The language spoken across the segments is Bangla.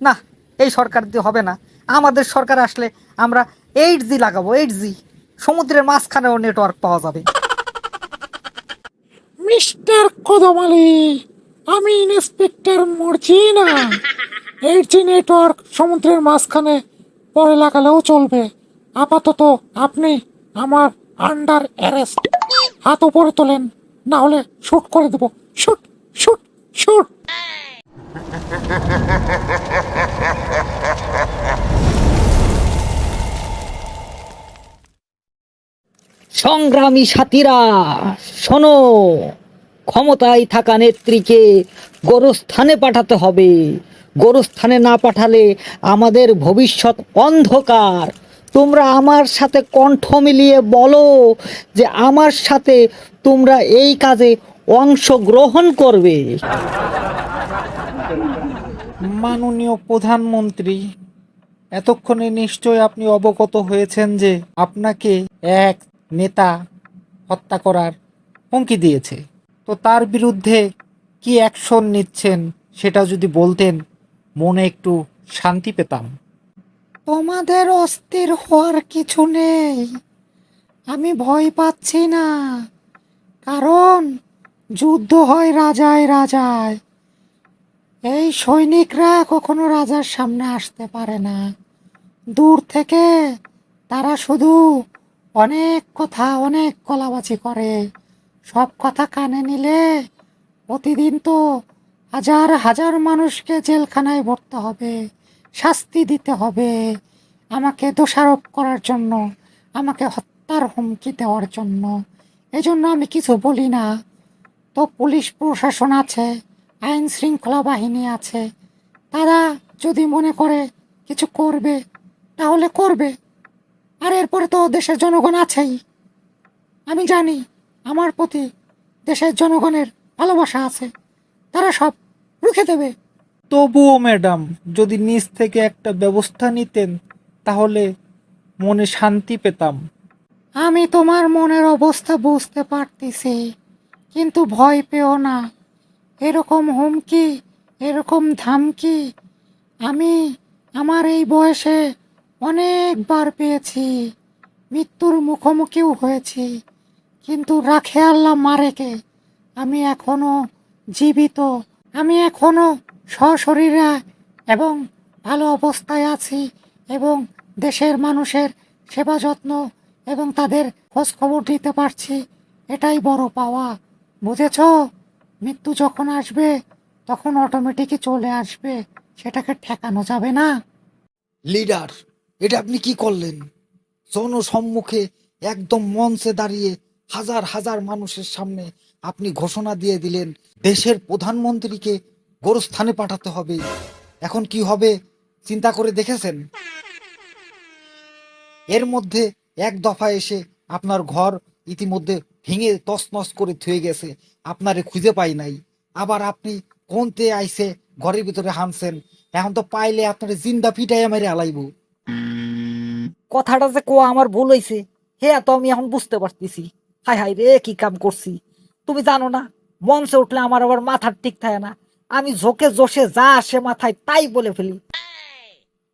না, এই সরকার দিয়ে হবে না। আমাদের সরকার আসলে আমরা এইট জি লাগাবো এইট জি সমুদ্রের মাঝখানেও নেটওয়ার্ক পাওয়া যাবে। মিস্টার কদমালি, আমি inspector Marjina eight G network সমুদ্রের মাঝখানে পরে লাগালেও চলবে। আপাতত আপনি আমার আন্ডার অ্যারেস্ট হাত উপরে তোলেন, না হলে শুট করে দেবো। শুট শুট শুট সংগ্রামী সাথীরা, শোনো, ক্ষমতায় থাকা নেত্রীকে গোরস্থানে পাঠাতে হবে। গোরস্থানে না পাঠালে আমাদের ভবিষ্যৎ অন্ধকার। তোমরা আমার সাথে কণ্ঠ মিলিয়ে বলো যে আমার সাথে তোমরা এই কাজে অংশগ্রহণ করবে। মাননীয় প্রধানমন্ত্রী, এতক্ষণে নিশ্চয় আপনি অবগত হয়েছেন যে আপনাকে এক নেতা হত্যা করার হুমকি দিয়েছে। তো তার বিরুদ্ধে কি অ্যাকশন নিচ্ছেন সেটা যদি বলতেন, মনে একটু শান্তি পেতাম। তোমাদের অস্থির হওয়ার কিছু নেই। আমি ভয় পাচ্ছি না। কারণ যুদ্ধ হয় রাজায় রাজায়। এই সৈনিকরা কখনো রাজার সামনে আসতে পারে না। দূর থেকে তারা শুধু অনেক কথা, অনেক কলাবাজি করে। সব কথা কানে নিলে প্রতিদিন তো হাজার হাজার মানুষকে জেলখানায় ভরতে হবে, শাস্তি দিতে হবে, আমাকে দোষারোপ করার জন্য, আমাকে হত্যার হুমকি দেওয়ার জন্য। এজন্য আমি কিছু বলি না। তো পুলিশ প্রশাসন আছে, আইন শৃঙ্খলা বাহিনী আছে, তারা যদি মনে করে কিছু করবে, তাহলে করবে। আর এরপরে তো দেশের জনগণ আছেই। আমি জানি আমার প্রতি দেশের জনগণের ভালোবাসা আছে। তারা সব রুখে দেবে। তবুও ম্যাডাম যদি নিজ থেকে একটা ব্যবস্থা নিতেন তাহলে মনে শান্তি পেতাম। আমি তোমার মনের অবস্থা বুঝতে পারতেছি কিন্তু ভয় পেও না। এরকম হুমকি এরকম ধামকি আমি আমার এই বয়সে অনেকবার পেয়েছি। মৃত্যুর মুখোমুখিও হয়েছি। কিন্তু রাখে আল্লাহ মারেকে আমি এখনও জীবিত। আমি এখনও সশরীরে এবং ভালো অবস্থায় আছি এবং দেশের মানুষের সেবা যত্ন এবং তাদের খোঁজ খবর নিতে পারছি। এটাই বড় পাওয়া। বুঝেছ? মৃত্যু যখন আসবে, তখন অটোমেটিকই চলে আসবে। সেটাকে ঠেকানো যাবে না। লিডার এটা আপনি কি করলেন? জনসম্মুখে একদম মঞ্চে দাঁড়িয়ে হাজার হাজার মানুষের সামনে আপনি ঘোষণা দিয়ে দিলেন, দেশের প্রধানমন্ত্রীকে গোরস্থানে পাঠাতে হবে। এখন কি হবে চিন্তা করে দেখেছেন? এর মধ্যে এক দফা এসে আপনার ঘর ইতিমধ্যে ভেঙে তছনছ করে থুয়ে গেছে। আপনারে খুঁজে পাই নাই। আবার আপনি কোনতে আইসে ঘরের ভিতরে হানছেন? এখন তো পাইলে আপনার জিন্দা পিটাই মেরে আলাইব। কথাটা যে কোয়া আমার ভুল হয়েছে হ্যাঁ তো আমি এখন বুঝতে পারতেছি। হাই হাই রে, কি কাম করছি? তুমি জানো না, মঞ্চে উঠলে আমার আবার মাথার ঠিক থাকে না। আমি ঝোঁকে জোশে যা আসে মাথায় তাই বলে ফেলি।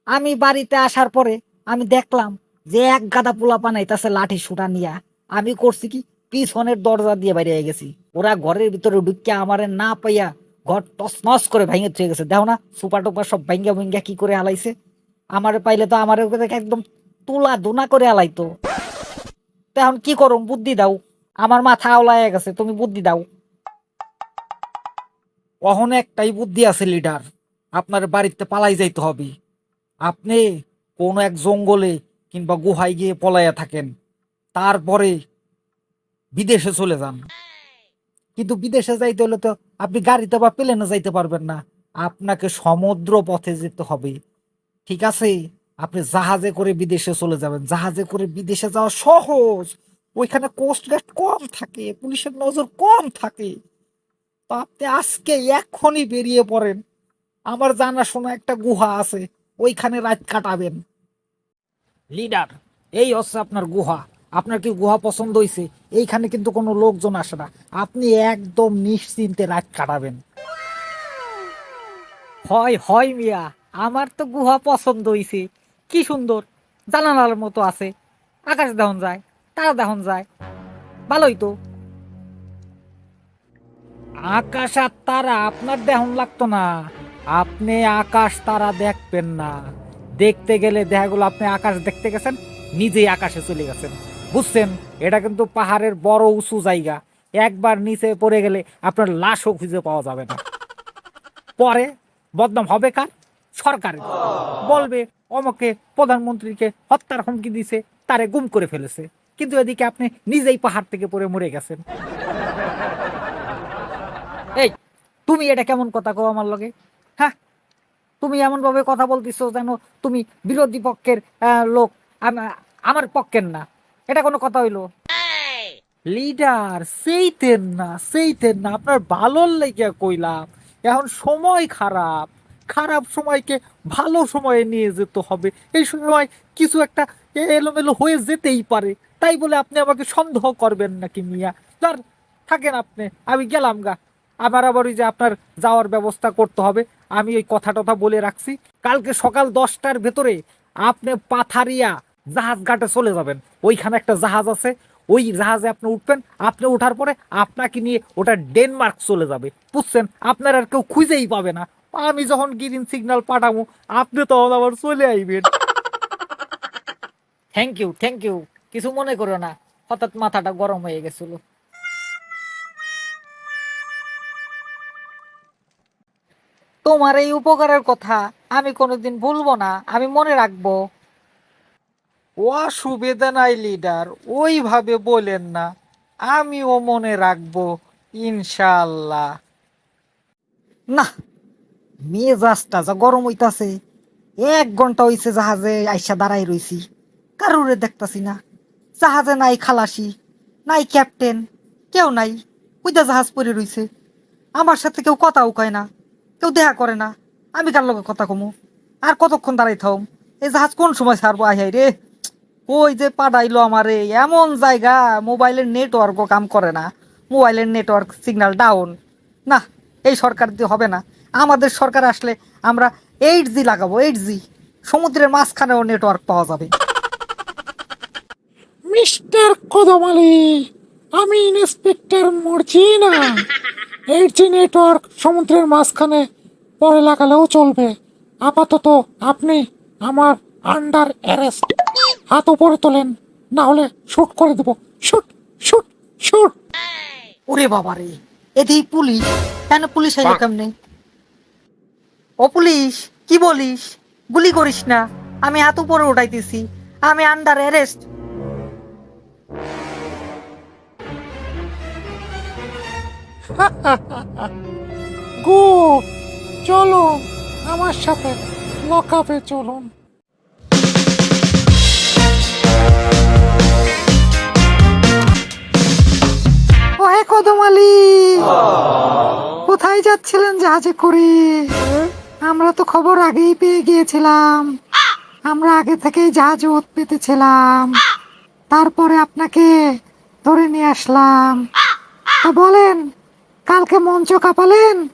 আমি বাড়িতে আসার পরে আমি দেখলাম যে এক গাদা পোলা বানাইতেছে লাঠি সুটা নিয়া। আমি করছি কি, পিছনের দরজা দিয়ে বাইরে গেছি। ওরা ঘরের ভিতরে ঢুকে আমারে না পাইয়া ঘর টস করে ভেঙে থুয়ে গেছে। দেখো না সুপার টুপা সব ভাঙ্গা ভাঙ্গা কি করে হালাইছে? আমারে পাইলে তো আমার একদম তুলা দুনা করে আলাইতো। এখন কি করুম? বুদ্ধি দাও। আমার মাথা আওলায় গেছে, তুমি বুদ্ধি দাও। অহন একটাই বুদ্ধি আছে লিডার আপনার বাড়িতে পালাই যাইতে হবে। আপনি কোন এক জঙ্গলে কিংবা গুহায় গিয়ে পলাইয়া থাকেন। তারপরে বিদেশে চলে যান। কিন্তু বিদেশে যাইতে হলে তো আপনি গাড়িতে বা প্লেনে যাইতে পারবেন না। আপনাকে সমুদ্র পথে যেতে হবে। ঠিক আছে? আপনি জাহাজে করে বিদেশে চলে যাবেন। জাহাজে করে বিদেশে যাওয়া সহজ। ওইখানে কোস্ট গার্ড কম থাকে পুলিশের নজর কম থাকে। তো আপনি আজকে এখনই বেরিয়ে পড়েন। আমার জানাশোনা একটা গুহা আছে ওইখানে রাত কাটাবেন। লিডার এই হচ্ছে আপনার গুহা। আপনার কি গুহা পছন্দ হয়েছে এইখানে কিন্তু কোনো লোকজন আসে না। আপনি একদম নিশ্চিন্তে রাত কাটাবেন। হয় হয় মিয়া। আমার তো গুহা পছন্দ হইছে। কি সুন্দর। জানালার মতো আছে। আকাশ দেখন যায়, তারা দেখন যায়। ভালোই তো। আকাশ আর তারা, আপনার দেহন লাগতো না। আপনি আকাশ, তারা দেখবেন না। দেখতে গেলে দেখা গেলো আপনি আকাশ দেখতে গেছেন, নিজেই আকাশে চলে গেছেন। বুঝছেন? এটা কিন্তু পাহাড়ের বড় উঁচু জায়গা। একবার নিচে পড়ে গেলে আপনার লাশও খুঁজে পাওয়া যাবে না। পরে বদনাম হবে কার? সরকারের। বলবে অমকে প্রধানমন্ত্রীকে হত্যার হুমকি দিছে, তারে গুম করে ফেলেছে। কিন্তু এদিকে আপনি নিজেই পাহাড় থেকে পড়ে মরে গেছেন। এই, তুমি এটা কেমন কথা কো আমার লগে? হ্যাঁ? তুমি এমন ভাবে কথা বলতেছো যেন তুমি বিরোধী পক্ষের লোক। আমার পক্ষের না। এটা কোনো কথা হইল? লিডার সেইতেন না সেইতেন না। আপনার ভালোর লেগে কইলাম, এখন সময় খারাপ। খারাপ সময়কে ভালো সময়ে নিয়ে যেতে হবে। এই সময় কিছু একটা এলোমেলো হয়ে যেতেই পারে। তাই বলে আপনি আমাকে সন্দেহ করবেন নাকি মিয়া? ধর, থাকেন আপনি, আমি গেলাম গা। আমার আবার যে আপনার যাওয়ার ব্যবস্থা করতে হবে। আমি ওই কথা টথা বলে রাখছি। কালকে সকাল দশটার ভেতরে আপনি পাথারিয়া জাহাজ ঘাটে চলে যাবেন। ওইখানে একটা জাহাজ আছে। ওই জাহাজে আপনি উঠবেন। আপনি ওঠার পরে আপনাকে নিয়ে ওটা ডেনমার্ক চলে যাবে। বুঝছেন? আপনার আর কেউ খুঁজেই পাবে না। আমি যখন গ্রিন সিগন্যাল পাঠাবো আপনি তখন আবার চলে আইবেন। থ্যাংক ইউ থ্যাংক ইউ কিছু মনে করো না হঠাৎ মাথাটা গরম হয়ে গেছিল। তোমার এই উপকারের কথা আমি কোনোদিন ভুলবো না আমি মনে রাখব। অসুবিধা নাই লিডার ওইভাবে বলেন না আমিও মনে রাখব ইনশাল্লাহ না মেজাজটা যা গরম হইতাছে, এক ঘণ্টা হইছে জাহাজে আইসা দাঁড়াই রইছি। কারুরে দেখতাছি না। জাহাজে নাই খালাসি, নাই ক্যাপ্টেন কেউ নাই। ওইটা জাহাজ পরে রইছে। আমার সাথে কেউ কথাও কয় না, কেউ দেখা করে না। আমি কার লগে কথা কমু? আর কতক্ষণ দাঁড়াই থাম এই জাহাজ কোন সময় ছাড়বো? আহাই রে। ওই যে পাঠাইলো আমারে? এমন জায়গা, মোবাইলের নেটওয়ার্কও কাম করে না। মোবাইলের নেটওয়ার্ক সিগন্যাল ডাউন না, এই সরকার দিয়ে হবে না। আমাদের সরকার আসলে আমরা এইট জি লাগাবো এইট জি সমুদ্রের মাঝখানেও নেটওয়ার্ক পাওয়া যাবে। মিস্টার কদমালি আমি inspector Marjina eight G network সমুদ্রের মাঝখানে পরে লাগালেও চলবে। আপাতত আপনি আমার আন্ডার অ্যারেস্ট হাত উপরে তোলেন না হলে শুট করে দেবো। শুট শুট শুট ওরে বাবা রে এতেই পুলিশ কেন পুলিশ আইলো কেমনে? ও পুলিশ কি বলিস? গুলি করিস না। আমি হাত উপরে উঠাইতেছি। আমি আন্ডার অ্যারেস্ট গুড চলুন আমার সাথে লকআপে চলুন। ওহে কদমালি কোথায় যাচ্ছিলেন জাহাজে করে? আমরা তো খবর আগেই পেয়ে গিয়েছিলাম। আমরা আগে থেকেই জাহাজে ওত পেতেছিলাম। তারপরে আপনাকে ধরে নিয়ে আসলাম। তা বলেন, কালকে মঞ্চ কাঁপালেন?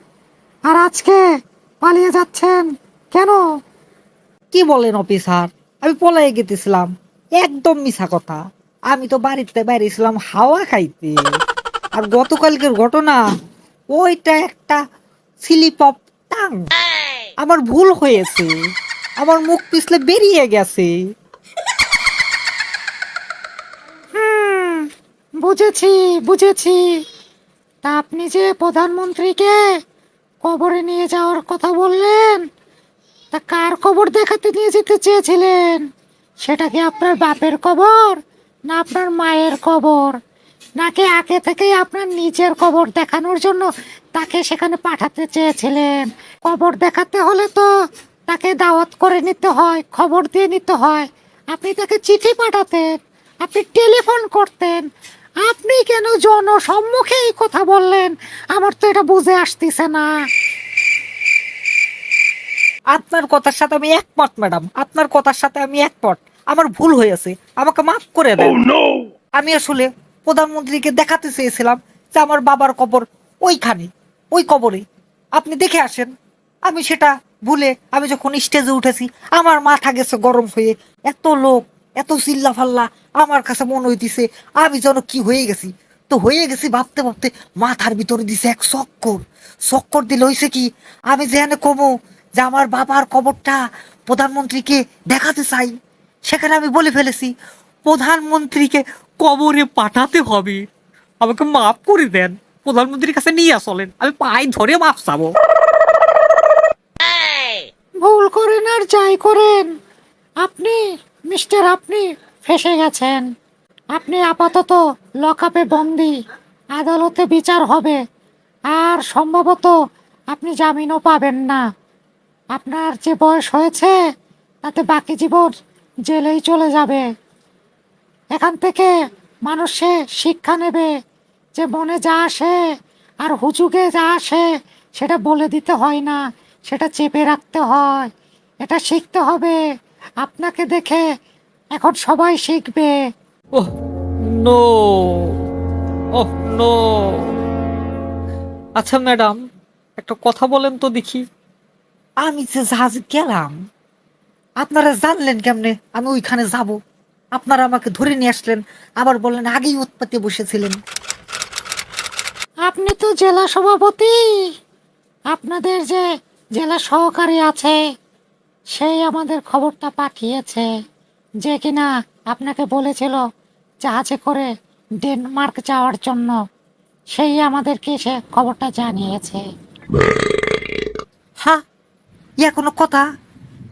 আর আজকে পালিয়ে যাচ্ছেন কেন? কি বলেন অফিসার? আমি পলাই গেতেছিলাম। একদম মিছা কথা। আমি তো বাড়িতে বাইরেছিলাম হাওয়া খাইতে। আর গতকালকের ঘটনা, ওইটা একটা স্লিপ অফ টাং আমার ভুল হয়েছে। আমার মুখ পিছলে বেরিয়ে গেছে। হুম, বুঝেছি বুঝেছি। তা আপনি যে প্রধানমন্ত্রীকে কবরে নিয়ে যাওয়ার কথা বললেন, তা কার কবর দেখাতে নিয়ে যেতে চেয়েছিলেন? সেটা কি আপনার বাপের কবর না আপনার মায়ের কবর? নাকি আগে থেকেই আপনার নিজের কবর দেখানোর জন্য তাকে সেখানে পাঠাতে চেয়েছিলেন। কবর দেখাতে হলে তো তাকে দাওয়াত করে নিতে হয় খবর দিয়ে নিতে হয়। আপনি তাকে চিঠি পাঠাতেন আপনি টেলিফোন করতেন। আপনি কেন জনসম্মুখে এই কথা বললেন? আমার তো এটা বুঝে আসতেছে না। আপনার কথার সাথে আমি একমত ম্যাডাম। আপনার কথার সাথে আমি একমত। আমার ভুল হয়েছে। আমাকে মাফ করে দেন। আমি আসলে প্রধানমন্ত্রীকে দেখাতে চেয়েছিলাম যে আমার বাবার কবর ওইখানে, ওই কবরে। আপনি দেখে আসেন, আমি সেটা ভুলে আমি যখন স্টেজে উঠেছি, আমার মাথা গেছে গরম হয়ে। এত লোক, এত চিল্লা ফাল্লা আমার কাছে মনে হইতেছে, আমি যেন কি হয়ে গেছি? তো হয়ে গেছি ভাবতে ভাবতে মাথার ভিতরে দিছে এক চক্কর। চক্কর দিলে হয়েছে কি, আমি যেখানে কমো, যে আমার বাবার কবরটা প্রধানমন্ত্রীকে দেখাতে চাই, সেখানে আমি বলে ফেলেছি, প্রধানমন্ত্রীকে কবরে পাঠাতে হবে। আমাকে মাফ করে দেন। প্রধানমন্ত্রীর কাছে নিয়ে আসলেন আমি পায়ে ধরে মাফ চাবো। ভুল করেন আর যাই করেন। আপনি, মিস্টার, আপনি ফেসে গেছেন। আপনি আপাতত লকআপে বন্দি। আদালতে বিচার হবে। আর সম্ভবত আপনি জামিনও পাবেন না। আপনার যে বয়স হয়েছে, তাতে বাকি জীবন জেলেই চলে যাবে। এখান থেকে মানুষে শিক্ষা নেবে যে মনে যা আসে আর হুজুগে যা আসে সেটা বলে দিতে হয় না সেটা চেপে রাখতে হয়। এটা শিখতে হবে। আপনাকে দেখে এখন সবাই শিখবে। Oh no. Oh no. আচ্ছা ম্যাডাম একটা কথা বলেন তো দেখি। আমি যে জাহাজ গেলাম আপনারা জানলেন কেমনে আমি ওইখানে যাব? আপনারা আমাকে ধরে নিয়ে আসলেন আবার বললেন আগেই উৎপাতে বসেছিলেন। আপনি তো জেলা সভাপতি। আপনাদের যে জেলা সহকারী আছে সেই আমাদের খবরটা পাঠিয়েছে যে কিনা আপনাকে বলেছিল জাহাজে করে ডেনমার্ক যাওয়ার জন্য। সেই আমাদেরকে সে খবরটা জানিয়েছে। হ্যাঁ ইয়া কোনো কথা?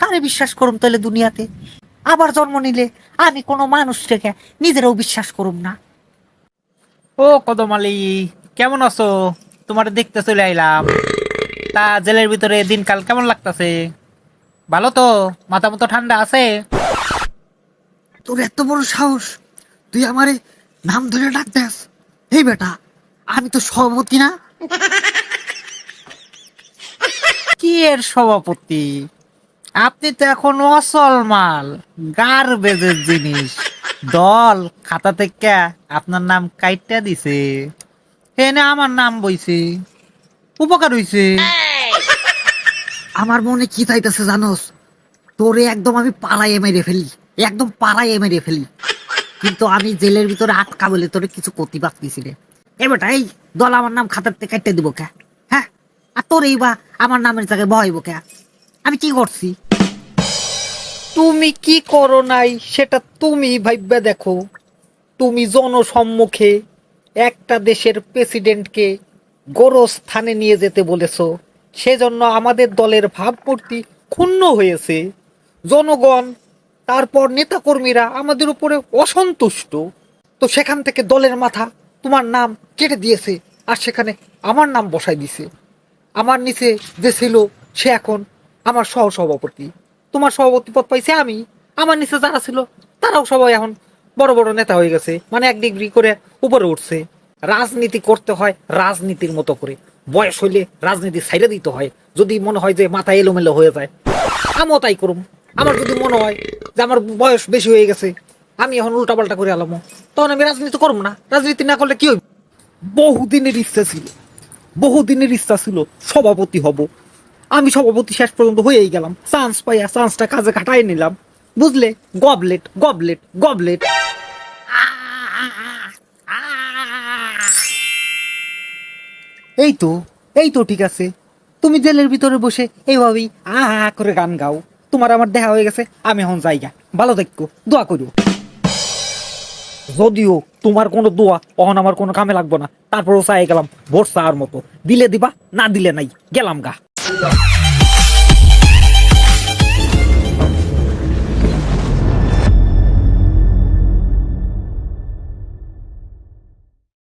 কারে বিশ্বাস করুন তাহলে দুনিয়াতে? আবার জন্ম নিলে আমি কোনো মানুষটাকে নিজেরাও বিশ্বাস করুম না। ও কদমালি কেমন আছো? তোমার দেখতে চলে আইলাম। তা জেলের ভিতরে দিনকাল কেমন লাগতাছে? ভালো তো? মাথা মতো ঠান্ডা আছে? তোর এত বড় সাহস তুই আমারে নাম ধরে ডাক দেস। এই বেটা আমি তো সভাপতি না? কি এর সভাপতি? আপনি তো এখন অসল মাল গার্বেজের জিনিস। দল, খাতা থেকে আপনার নাম কাইটা দিছে। এনে আমার নাম বইছে। উপকার হইছে। আমার মনে কি চাইতেছে জানোস? তোরে একদম আমি পাড়ায় মেরে ফেলি। একদম পাড়ায় মেরে ফেলি। কিন্তু আমি জেলের ভিতরে আটকা বলে তোরে কিছু করতে পারতেছি রে এ বেটা, এই দল আমার নাম খাতার থেকে কেটে দিব কে? হ্যাঁ? আর তোর এই বা আমার নামের জায়গায় বহাইব কে? আমি কি করছি? তুমি কি করো নাই সেটা তুমি ভাইবা দেখো। তুমি জনসম্মুখে একটা দেশের প্রেসিডেন্টকে গোরস্থানে নিয়ে যেতে বলেছ। সেজন্য আমাদের দলের ভাবমূর্তি ক্ষুণ্ণ হয়েছে। জনগণ, তারপর নেতাকর্মীরা আমাদের উপরে অসন্তুষ্ট। তো সেখান থেকে দলের মাথা তোমার নাম কেটে দিয়েছে আর সেখানে আমার নাম বসাই দিছে। আমার নিচে যে ছিল সে এখন আমার সহ সভাপতি তোমার সভাপতি পদ পাইছে আমি। আমার নিচে যারা ছিল, তারাও সবাই এখন বড় বড় নেতা হয়ে গেছে। মানে এক ডিগ্রি করে উপরে উঠছে। রাজনীতি করতে হয় রাজনীতির মতো করে। বয়স হইলে রাজনীতি সাইডে দিতে হয়। যদি মনে হয় যে মাথা এলোমেলো হয়ে যায়, আমিও তাই করুম। আমার যদি মনে হয় যে আমার বয়স বেশি হয়ে গেছে, আমি এখন উল্টাপাল্টা করে আলামো। তখন আমি রাজনীতি করব না। রাজনীতি না করলে কি হইব? বহুদিনের ইচ্ছা ছিল। বহুদিনের ইচ্ছা ছিল সভাপতি হব। আমি সভাপতি শেষ পর্যন্ত হয়েই গেলাম। চান্স পাইয়া চান্সটা কাজে কাটাই নিলাম। বুঝলে? গবলেট গবলেট গবলেট এই তো এই তো ঠিক আছে। তুমি জেলের ভিতরে বসে এইভাবেই আ করে গান গাও। তোমার আমার দেখা হয়ে গেছে, আমি এখন যাইগা ভালো দেখো দোয়া করো। যদিও তোমার কোনো দোয়া অহন আমার কোনো কামে লাগবো না। তারপরও চাই গেলাম ভোট চাওয়ার মতো। দিলে দিবা, না দিলে নাই। গেলাম গা। Thank you.